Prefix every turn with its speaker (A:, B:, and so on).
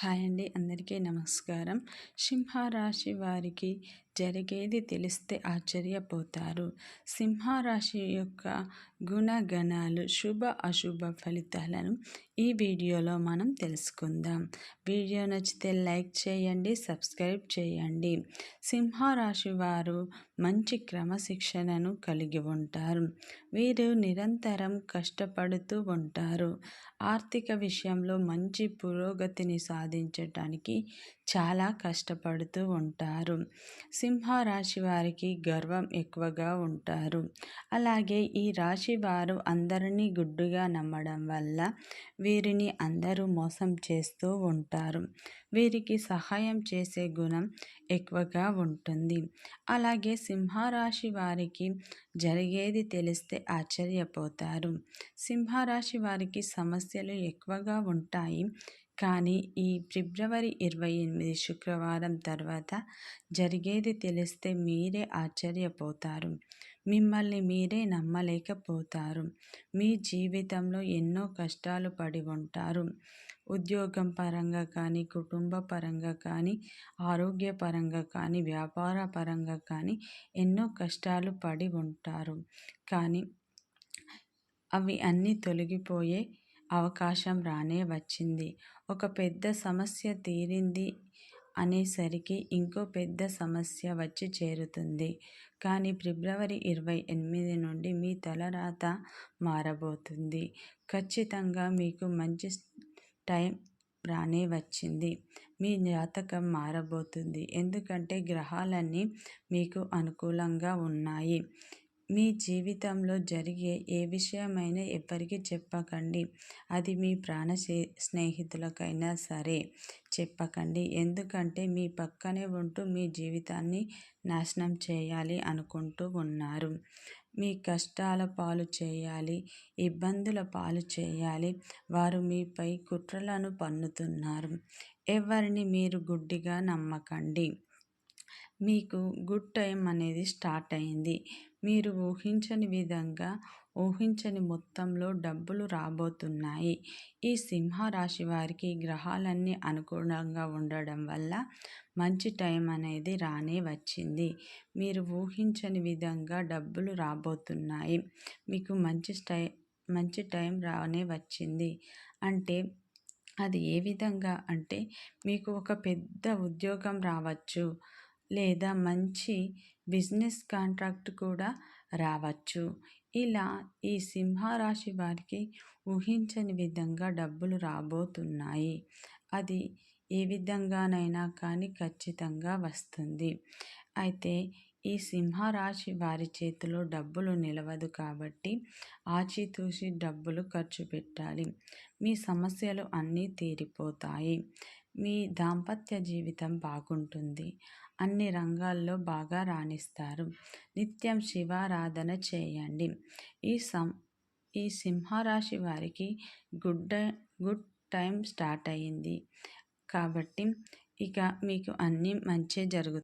A: Hi అండి. అందరికీ నమస్కారం. సింహరాశి వారికి జరిగేది తెలిస్తే ఆశ్చర్యపోతారు. సింహరాశి యొక్క గుణగణాలు శుభ అశుభ ఫలితాలను ఈ వీడియోలో మనం తెలుసుకుందాం. వీడియో నచ్చితే లైక్ చేయండి సబ్స్క్రైబ్ చేయండి. సింహరాశి వారు మంచి క్రమశిక్షణను కలిగి ఉంటారు. వీరు నిరంతరం కష్టపడుతూ ఉంటారు. ఆర్థిక విషయంలో మంచి పురోగతిని సాధించటానికి చాలా కష్టపడుతూ ఉంటారు. సింహరాశి వారికి గర్వం ఎక్కువగా ఉంటారు. అలాగే ఈ రాశి వారు అందరినీ గుడ్డుగా నమ్మడం వల్ల వీరిని అందరూ మోసం చేస్తూ ఉంటారు. వీరికి సహాయం చేసే గుణం ఎక్కువగా ఉంటుంది. అలాగే సింహరాశి వారికి జరిగేది తెలిస్తే ఆశ్చర్యపోతారు. సింహరాశి వారికి సమస్యలు ఎక్కువగా ఉంటాయి. కానీ ఈ ఫిబ్రవరి ఇరవై ఎనిమిది శుక్రవారం తర్వాత జరిగేది తెలిస్తే మీరే ఆశ్చర్యపోతారు. మిమ్మల్ని మీరే నమ్మలేకపోతారు. మీ జీవితంలో ఎన్నో కష్టాలు పడి ఉంటారు. ఉద్యోగం పరంగా కానీ కుటుంబ పరంగా కానీ ఆరోగ్యపరంగా కానీ వ్యాపార పరంగా కానీ ఎన్నో కష్టాలు పడి ఉంటారు. కానీ అవి అన్నీ తొలగిపోయే అవకాశం రానే వచ్చింది. ఒక పెద్ద సమస్య తీరింది అనేసరికి ఇంకో పెద్ద సమస్య వచ్చి చేరుతుంది. కానీ ఫిబ్రవరి ఇరవై ఎనిమిది నుండి మీ తలరాత మారబోతుంది. ఖచ్చితంగా మీకు మంచి టైం రానే వచ్చింది. మీ జాతకం మారబోతుంది. ఎందుకంటే గ్రహాలన్నీ మీకు అనుకూలంగా ఉన్నాయి. మీ జీవితంలో జరిగే ఏ విషయమైనా ఎవ్వరికీ చెప్పకండి. అది మీ ప్రాణ స్నేహితులకైనా సరే చెప్పకండి. ఎందుకంటే మీ పక్కనే ఉంటూ మీ జీవితాన్ని నాశనం చేయాలి అనుకుంటూ ఉన్నారు. మీ కష్టాల పాలు చేయాలి ఇబ్బందుల పాలు చేయాలి. వారు మీపై కుట్రలను పన్నుతున్నారు. ఎవరిని మీరు గుడ్డిగా నమ్మకండి. మీకు గుడ్ టైం అనేది స్టార్ట్ అయింది. మీరు ఊహించని విధంగా ఊహించని మొత్తంలో డబ్బులు రాబోతున్నాయి. ఈ సింహరాశి వారికి గ్రహాలన్నీ అనుకూలంగా ఉండడం వల్ల మంచి టైం అనేది రానే వచ్చింది. మీరు ఊహించని విధంగా డబ్బులు రాబోతున్నాయి. మీకు మంచి టై మంచి టైం రానే వచ్చింది. అంటే అది ఏ విధంగా? అంటే మీకు ఒక పెద్ద ఉద్యోగం రావచ్చు. లేదా మంచి బిజినెస్ కాంట్రాక్ట్ కూడా రావచ్చు. ఇలా ఈ సింహరాశి వారికి ఊహించని విధంగా డబ్బులు రాబోతున్నాయి. అది ఏ విధంగానైనా కానీ ఖచ్చితంగా వస్తుంది. అయితే ఈ సింహరాశి వారి చేతిలో డబ్బులు నిలవదు కాబట్టి ఆచితూచి డబ్బులు ఖర్చు పెట్టాలి. మీ సమస్యలు అన్నీ తీరిపోతాయి. మీ దాంపత్య జీవితం బాగుంటుంది. అన్ని రంగాల్లో బాగా రాణిస్తారు. నిత్యం శివారాధన చేయండి. ఈ సం ఈ సింహరాశి వారికి గుడ్ గుడ్ టైం స్టార్ట్ అయ్యింది. కాబట్టి ఇక మీకు అన్నీ మంచి జరుగుతుంది